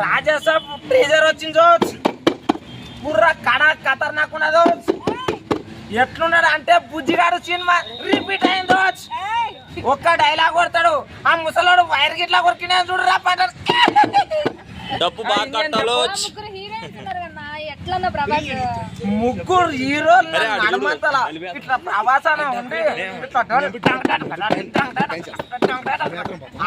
Raja Saab treasure వచ్చింది జోచ్ బుర్ర కడ ఖతర్నాక్ ఉన్నదో ఎట్లున్నాడు అంటే బుజ్జిగాడు సినిమా రిపీట్ అయింది జోచ్ ఒక్క డైలాగ్ కొడతాడు. ఆ ముసలోడు వైర్ గిట్లా కొరికినా చూడరా పాట డప్పు బాగా కట్టాలో ముగ్గురు హీరోయిన్స్ ఉన్నారు కన్నా ఎట్లన్నా ప్రభాస్ ముగ్గురు హీరోలు. నడమంతల ఇట్లా ప్రవాసాన ఉండి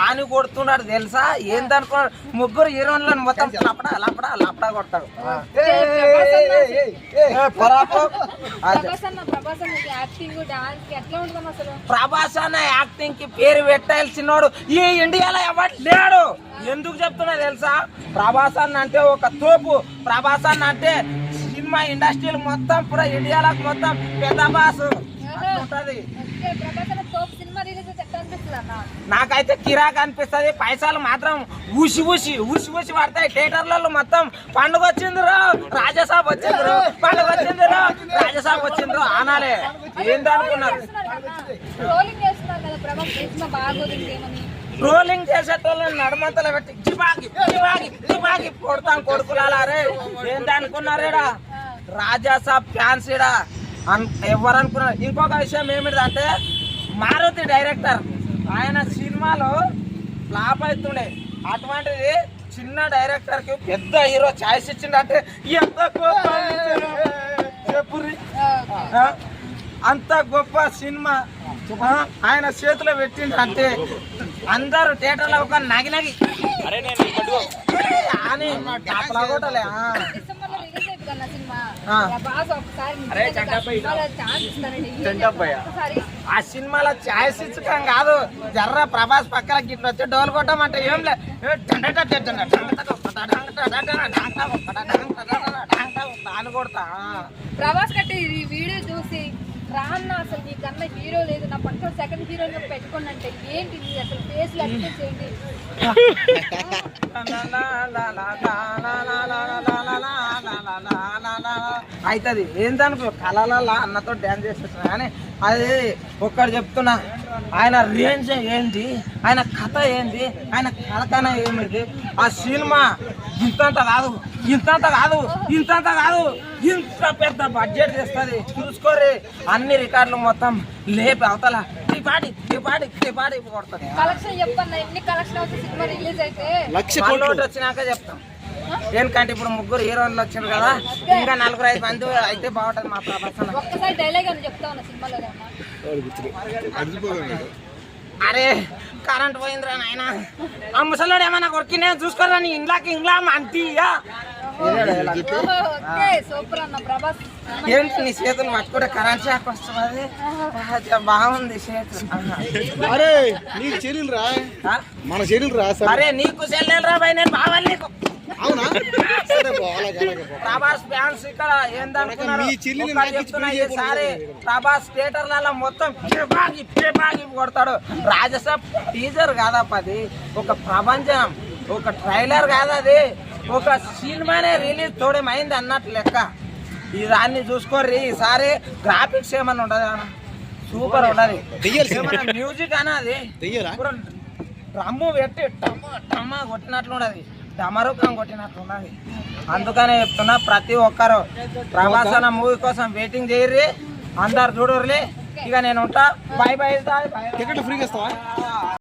అని కొడుతున్నాడు తెలుసా ఏందనుకున్నాడు ముగ్గురు హీరోలను మొత్తం లపడా లపడా లపడా కొడతాడు ప్రభాస్ అన్న యాక్టింగ్కి పేరు పెట్టాల్సినోడు ఈ ఇండియాలో ఎవరు లేడు ఎందుకు చెప్తున్నా తెలుసా ప్రభాస్ అన్న అంటే ఒక తోపు. ప్రభాస్ అన్న అంటే సినిమా ఇండస్ట్రీలు మొత్తం పూరా ఇండియాలో మొత్తం పెద్ద బాస్. ఉంటది నాకైతే కిరాక్ అనిపిస్తది. పైసలు మాత్రం ఊసి ఊసి ఊసి ఊసి పడతాయి. థియేటర్లలో మొత్తం పండుగ రాజసాబ్ పండుగ వచ్చిందిరో రాజసాబ్ వచ్చిందిరో అనాలే. ఏందనుకున్నారు? రోలింగ్ చేస్తున్నారు కదా ప్రభాస్ సినిమా బాగోదు ఇంకేమని? ట్రోలింగ్ చేసేటోళ్ళని నడమంతలో పెట్టి జిబాగి జిబాగి జిబాగి కొడతాం కొడుకులారే ఏంటి అనుకున్నారేడా రాజాసాబ్ ఫ్యాన్స్ ఇడా అన్ ఎవరు అనుకున్నారు ఇంకొక విషయం ఏమిటంటే మారుతి డైరెక్టర్ ఆయన సినిమాలో ఫ్లాప్ అవుతుండే అటువంటిది చిన్న డైరెక్టర్కి పెద్ద హీరో ఛాయిస్ ఇచ్చిండంటే ఎంత గొప్ప? అంత గొప్ప సినిమా? ఆయన చేతిలో పెట్టిండు అంటే అందరూ థియేటర్లో ఒక నగి నగి అని ఆ. సినిమాలో ఛాయిస్ ఇచ్చటం కాదు జర్ర ప్రభాస్ పక్కన గిట్ల వచ్చి డోలు కొట్టమంటే ఏం లే ఏ డండట డండట డండట కొట్టట డండట డండట డండట కొట్టట డండట డండట డండట కొట్టట అని కొడతా. ప్రభాస్ కట్టి ఈ వీడియో చూసి రాన్న అసలు నీకన్నా హీరో లేదు. నా పక్కన సెకండ్ హీరో పెట్టుకోండి అంటే ఏంటి నీ అసలు ఫేస్ ఎక్స్ప్రెస్ ఏంటి అవుతుంది ఏందనుకో కళల అన్నతో డ్యాన్స్ చేసేస్తున్నా. కానీ అది ఒక్కడు చెప్తున్నా ఆయన రేంజ్ ఏంటి ఆయన కథ ఏంటి ఆయన కలకన ఏమిటి ఆ సినిమా ఇంతంత కాదు ఇంతంత కాదు ఇంతంత కాదు ఇంత పెద్ద బడ్జెట్ తెస్తుంది చూసుకోరి అన్ని రికార్డులు మొత్తం లేపి అవతల పాటి కొడుతుంది. కలెక్షన్ చెప్పన్న ఎన్ని కలెక్షన్ అవుతుంది సినిమా రిలీజ్ అయితే? లక్ష వచ్చినాక చెప్తాం. ఎందుకంటే ఇప్పుడు ముగ్గురు హీరోయిన్లు వచ్చారు కదా ఇంకా నలుగురు ఐదు మంది అయితే బాగుంటది మా ప్రపంచం ఒక్కసారి డైలాగ్ అని చెప్తా ఉన్నా సినిమాలో ఏమన్నా? అరే కరెంట్ పోయిందిరా నాయన. ఆ ముసలోడు ఏమన్నా కొరికినే చూసుకోరా నీ ఇంట్లోకి ఇంట్లో అంతీయా ఏంటి నీ చేతులు పట్టుకుంటే కరెంట్ షాక్ వస్తుంది అది? బాగుంది చేతులు. అరే నీకు చెల్లెలు రా? మన చెల్లెలు రా సరే. అరే నీకు చెల్లెలరా బాయ్ నేను బావాలి నీకు అవునా. ప్రభాస్ ఫ్యాన్స్ ఇక్కడ ఏందనుకున్నారు. ప్రభాస్ థియేటర్లలో మొత్తం పిపాగి పిపాగి కొడతాడు. రాజసాబ్ టీజర్ కాదప్ప అది ఒక ప్రపంచం ఒక ట్రైలర్ కాదు అది? ఒక సినిమానే రిలీజ్ తోడేమైంది అన్నట్టు లెక్క. ఈ దాన్ని చూసుకోర్రి ఈసారి గ్రాఫిక్స్ ఏమన్నా ఉండదు సూపర్ ఉండదు మ్యూజిక్ అనేది దెయ్యరా? డ్రమ్ము పెట్టి టమ్మ టమ్మ కొట్టినట్లు ఉన్నది. డమరుకం కొట్టినట్లున్నది అందుకనే చెప్తున్నా ప్రతి ఒక్కరు ప్రభాసన మూవీ కోసం వెయిటింగ్ చేయర్రి అందరు చూడర్రి. ఇక నేను ఉంటా బై బై టికెట్ ఫ్రీగా ఇస్తావా?